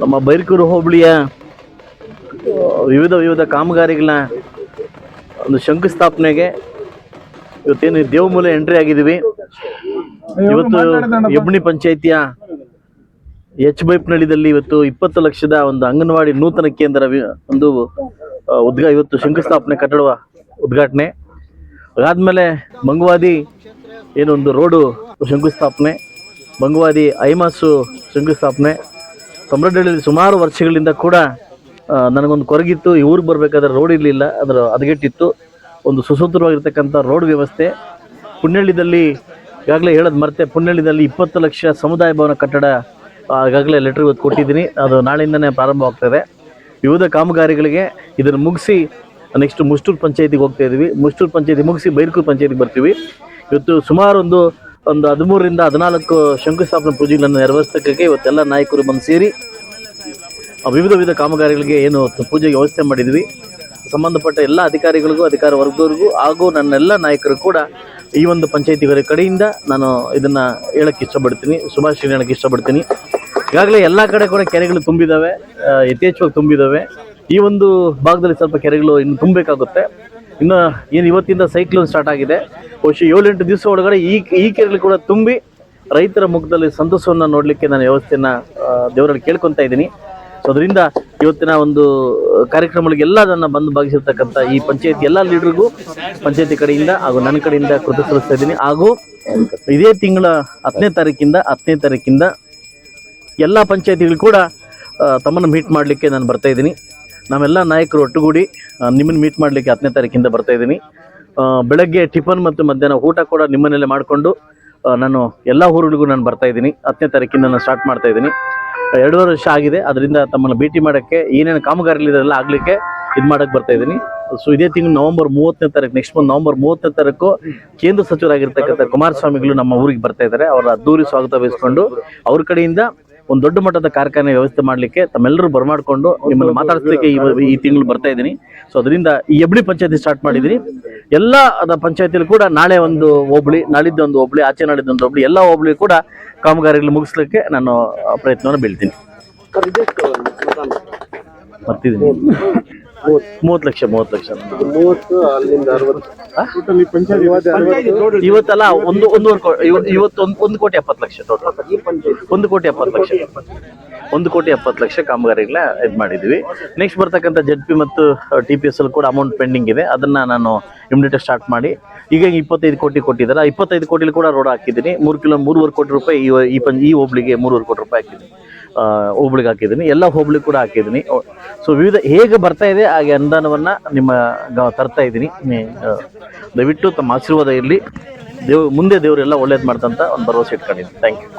ನಮ್ಮ ಬೈರ್ಕೂರು ಹೋಬಳಿಯ ವಿವಿಧ ವಿವಿಧ ಕಾಮಗಾರಿಗಳನ್ನ ಒಂದು ಶಂಕುಸ್ಥಾಪನೆಗೆ ಇವತ್ತೇನು ದೇವಮೂಲೆ ಎಂಟ್ರಿ ಆಗಿದ್ದೀವಿ. ಇವತ್ತು ಎಬ್ಬಣಿ ಪಂಚಾಯಿತಿಯ ಎಚ್ ಬೈಪ್ನಳ್ಳಿದಲ್ಲಿ ಇವತ್ತು ಇಪ್ಪತ್ತು ಲಕ್ಷದ ಒಂದು ಅಂಗನವಾಡಿ ನೂತನ ಕೇಂದ್ರ ಒಂದು ಉದ್ಘಾ ಇವತ್ತು ಶಂಕುಸ್ಥಾಪನೆ ಕಟ್ಟಡ ಉದ್ಘಾಟನೆ. ಅದಾದ್ಮೇಲೆ ಮಂಗವಾದಿ ಏನೊಂದು ರೋಡು ಶಂಕುಸ್ಥಾಪನೆ ಮಂಗವಾದಿ ಐಮಾಸು ಶಂಕುಸ್ಥಾಪನೆ. ತಮ್ರಡ್ಡಿಯಲ್ಲಿ ಸುಮಾರು ವರ್ಷಗಳಿಂದ ಕೂಡ ನನಗೊಂದು ಕೊರಗಿತ್ತು. ಈ ಊರಿಗೆ ಬರಬೇಕಾದ್ರೆ ರೋಡ್ ಇರಲಿಲ್ಲ. ಅದರ ಹದಗೆಟ್ಟಿತ್ತು. ಒಂದು ಸುಸೂತ್ರವಾಗಿರ್ತಕ್ಕಂಥ ರೋಡ್ ವ್ಯವಸ್ಥೆ. ಪುಣ್ಯಳ್ಳಿದಲ್ಲಿ ಈಗಾಗಲೇ ಹೇಳೋದು ಮರ್ತೆ, ಪುಣ್ಯಳ್ಳಿದಲ್ಲಿ ಇಪ್ಪತ್ತು ಲಕ್ಷ ಸಮುದಾಯ ಭವನ ಕಟ್ಟಡ ಈಗಾಗಲೇ ಲೆಟರ್ ಇವತ್ತು ಕೊಟ್ಟಿದ್ದೀನಿ. ಅದು ನಾಳೆಯಿಂದನೇ ಪ್ರಾರಂಭವಾಗ್ತದೆ ವಿವಿಧ ಕಾಮಗಾರಿಗಳಿಗೆ ಇದನ್ನು ಮುಗಿಸಿ ನೆಕ್ಸ್ಟ್ ಮುಷ್ಟೂರು ಪಂಚಾಯತಿಗೆ ಹೋಗ್ತಾ ಇದ್ದೀವಿ ಮುಷ್ಟೂರು ಪಂಚಾಯತಿ ಮುಗಿಸಿ ಬೈರ್ಕೂರು ಪಂಚಾಯತಿಗೆ ಬರ್ತೀವಿ. ಇವತ್ತು ಸುಮಾರು ಒಂದು ಹದಿಮೂರರಿಂದ ಹದಿನಾಲ್ಕು ಶಂಕುಸ್ಥಾಪನಾ ಪೂಜೆಗಳನ್ನು ನೆರವೇರಿಸೋದಕ್ಕೆ ಇವತ್ತೆಲ್ಲ ನಾಯಕರು ಬಂದು ಸೇರಿ ವಿವಿಧ ವಿವಿಧ ಕಾಮಗಾರಿಗಳಿಗೆ ಏನು ಪೂಜೆಗೆ ವ್ಯವಸ್ಥೆ ಮಾಡಿದ್ವಿ. ಸಂಬಂಧಪಟ್ಟ ಎಲ್ಲ ಅಧಿಕಾರಿಗಳಿಗೂ ಅಧಿಕಾರ ವರ್ಗದವರಿಗೂ ಹಾಗೂ ನನ್ನೆಲ್ಲ ನಾಯಕರು ಕೂಡ ಈ ಒಂದು ಪಂಚಾಯತಿಗಳ ಕಡೆಯಿಂದ ನಾನು ಇದನ್ನ ಹೇಳಕ್ಕೆ ಇಷ್ಟಪಡ್ತೀನಿ ಶುಭಾಶಯ ಹೇಳಕ್ಕೆ ಇಷ್ಟಪಡ್ತೀನಿ. ಈಗಾಗಲೇ ಎಲ್ಲ ಕಡೆ ಕೂಡ ಕೆರೆಗಳು ತುಂಬಿದಾವೆ ಆ, ಯಥೇಚ್ಛವಾಗಿ ತುಂಬಿದಾವೆ. ಈ ಒಂದು ಭಾಗದಲ್ಲಿ ಸ್ವಲ್ಪ ಕೆರೆಗಳು ಇನ್ನು ತುಂಬಬೇಕಾಗುತ್ತೆ. ಇನ್ನು ಏನು ಇವತ್ತಿಂದ ಸೈಕ್ಲೋನ್ ಸ್ಟಾರ್ಟ್ ಆಗಿದೆ. ಬಹುಶಃ ಏಳೆಂಟು ದಿವಸ ಒಳಗಡೆ ಈ ಈ ಕೆರೆಗಳು ಕೂಡ ತುಂಬಿ ರೈತರ ಮುಖದಲ್ಲಿ ಸಂತಸವನ್ನು ನೋಡಲಿಕ್ಕೆ ನಾನು ವ್ಯವಸ್ಥೆಯನ್ನು ದೇವರಲ್ಲಿ ಕೇಳ್ಕೊತಾ ಇದ್ದೀನಿ. ಸೊ ಅದರಿಂದ ಇವತ್ತಿನ ಒಂದು ಕಾರ್ಯಕ್ರಮಗಳಿಗೆಲ್ಲ ಅದನ್ನು ಬಂದು ಭಾಗಿಸಿರ್ತಕ್ಕಂಥ ಈ ಪಂಚಾಯತಿ ಎಲ್ಲ ಲೀಡರ್ಗೂ, ಪಂಚಾಯತಿ ಕಡೆಯಿಂದ ಹಾಗೂ ನನ್ನ ಕಡೆಯಿಂದ ಕೃತ ಸಲ್ಲಿಸ್ತಾ ಇದ್ದೀನಿ. ಹಾಗೂ ಇದೇ ತಿಂಗಳ ಹತ್ತನೇ ತಾರೀಕಿಂದ ಹತ್ತನೇ ತಾರೀಕಿಂದ ಎಲ್ಲ ಪಂಚಾಯತಿಗಳು ಕೂಡ ತಮ್ಮನ್ನು ಮೀಟ್ ಮಾಡಲಿಕ್ಕೆ ನಾನು ಬರ್ತಾ ಇದ್ದೀನಿ. ನಾವೆಲ್ಲ ನಾಯಕರು ಒಟ್ಟುಗೂಡಿ ನಿಮ್ಮನ್ನು ಮೀಟ್ ಮಾಡಲಿಕ್ಕೆ ಹತ್ತನೇ ತಾರೀಕಿಂದ ಬರ್ತಾ ಇದ್ದೀನಿ. ಬೆಳಗ್ಗೆ ಟಿಫನ್ ಮತ್ತು ಮಧ್ಯಾಹ್ನ ಊಟ ಕೂಡ ನಿಮ್ಮನೇಲೆ ಮಾಡಿಕೊಂಡು ನಾನು ಎಲ್ಲ ಊರುಗಳಿಗೂ ನಾನು ಬರ್ತಾ ಇದ್ದೀನಿ. ಹತ್ತನೇ ತಾರೀಕಿಂದ ನಾನು ಸ್ಟಾರ್ಟ್ ಮಾಡ್ತಾ ಇದ್ದೀನಿ. ಎರಡೂವರೆ ವರ್ಷ ಆಗಿದೆ. ಅದರಿಂದ ತಮ್ಮನ್ನು ಭೇಟಿ ಮಾಡೋಕ್ಕೆ ಏನೇನು ಕಾಮಗಾರಿಗಳಿದೆಲ್ಲ ಆಗಲಿಕ್ಕೆ ಇದು ಮಾಡೋಕ್ಕೆ ಬರ್ತಾ ಇದ್ದೀನಿ. ಸೊ ಇದೇ ತಿಂಗಳು ನವೆಂಬರ್ ಮೂವತ್ತನೇ ತಾರೀಕು ನೆಕ್ಸ್ಟ್ ಮಂತ್ ನವೆಂಬರ್ ಮೂವತ್ತನೇ ತಾರೀಕು ಕೇಂದ್ರ ಸಚಿವರಾಗಿರ್ತಕ್ಕಂಥ ಕುಮಾರಸ್ವಾಮಿಗಳು ನಮ್ಮ ಊರಿಗೆ ಬರ್ತಾ ಇದ್ದಾರೆ. ಅವರ ಅದ್ದೂರಿ ಸ್ವಾಗತ ಬಯಸ್ಕೊಂಡು ಅವ್ರ ಕಡೆಯಿಂದ ಒಂದು ದೊಡ್ಡ ಮಟ್ಟದ ಕಾರ್ಖಾನೆ ವ್ಯವಸ್ಥೆ ಮಾಡಲಿಕ್ಕೆ ತಮ್ಮೆಲ್ಲರೂ ಬರಮಾಡಿಕೊಂಡು ನಿಮ್ಮನ್ನು ಮಾತಾಡಿಸ್ಲಿಕ್ಕೆ ಈ ಈ ತಿಂಗಳು ಬರ್ತಾ ಇದ್ದೀನಿ. ಸೊ ಅದರಿಂದ ಈ ಎಬ್ಳಿ ಪಂಚಾಯತಿ ಸ್ಟಾರ್ಟ್ ಮಾಡಿದ್ದೀನಿ ಎಲ್ಲ ಅದ ಪಂಚಾಯತಿಲಿ ಕೂಡ ನಾಳೆ ಒಂದು ಹೋಬಳಿ ನಾಳಿದ್ದು ಒಂದು ಹೋಬಳಿ ಆಚೆ ನಾಳಿದ್ದು ಒಂದು ಹೋಬಳಿ ಎಲ್ಲ ಹೋಬಳಿ ಕೂಡ ಕಾಮಗಾರಿಗಳು ಮುಗಿಸ್ಲಿಕ್ಕೆ ನಾನು ಪ್ರಯತ್ನವನ್ನು ಬೀಳ್ತೀನಿ. ಬರ್ತಿದ್ದೀನಿ. ಮೂವತ್ತು ಲಕ್ಷ ಮೂವತ್ತು ಲಕ್ಷ. ಮೂವತ್ತು ಅಲ್ಲಿಂದ ಅರವತ್ತು. ಇವತ್ತೆಲ್ಲ ಒಂದು ಒಂದೂವರೆ ಇವತ್ತು ಒಂದು ಒಂದು ಕೋಟಿ ಎಪ್ಪತ್ ಲಕ್ಷ ಟೋಟಲ್ ಒಂದು ಕೋಟಿ ಎಪ್ಪತ್ ಲಕ್ಷ. ಒಂದು ಕೋಟಿ ಎಪ್ಪತ್ತು ಲಕ್ಷ ಕಾಮಗಾರಿಗಳ ಇದು ಮಾಡಿದ್ವಿ. ನೆಕ್ಸ್ಟ್ ಬರ್ತಕ್ಕಂಥ ಜೆಡ್ ಪಿ ಮತ್ತು ಟಿ ಪಿ ಎಸ್ ಅಲ್ಲಿ ಕೂಡ ಅಮೌಂಟ್ ಪೆಂಡಿಂಗ್ ಇದೆ. ಅದನ್ನ ನಾನು ಇಮಿಡಿಯೇಟ್ ಸ್ಟಾರ್ಟ್ ಮಾಡಿ ಈಗ ಇಪ್ಪತ್ತೈದು ಕೋಟಿ ಕೊಟ್ಟಿದ್ದಾರೆ ಇಪ್ಪತ್ತೈದು ಕೋಟಿಲಿ ಕೂಡ ರೋಡ್ ಹಾಕಿದ್ದೀನಿ. ಮೂರು ಕಿಲೋ ಮೂರುವರೆ ಕೋಟಿ ರೂಪಾಯಿ ಈ ಈ ಹೋಬ್ಳಿಗೆ ಮೂರುವರೆ ಕೋಟಿ ರೂಪಾಯಿ ಹಾಕಿದ್ದೀನಿ. ಹೋಬ್ಳಿಗೆ ಹಾಕಿದ್ದೀನಿ. ಎಲ್ಲ ಹೋಬ್ಳಿ ಕೂಡ ಹಾಕಿದ್ದೀನಿ. ಸೊ ವಿವಿಧ ಹೇಗೆ ಬರ್ತಾ ಇದೆ, ಹಾಗೆ ಅನುದಾನವನ್ನ ನಿಮ್ಮ ತರ್ತಾ ಇದ್ದೀನಿ. ದಯವಿಟ್ಟು ತಮ್ಮ ಆಶೀರ್ವಾದ ಇರಲಿ. ದೇವ್, ಮುಂದೆ ದೇವರೆಲ್ಲ ಒಳ್ಳೇದು ಮಾಡ್ತಂತ ಒಂದು ಭರವಸೆ ಇಟ್ಕೊಂಡಿದ್ದೀನಿ. Thank you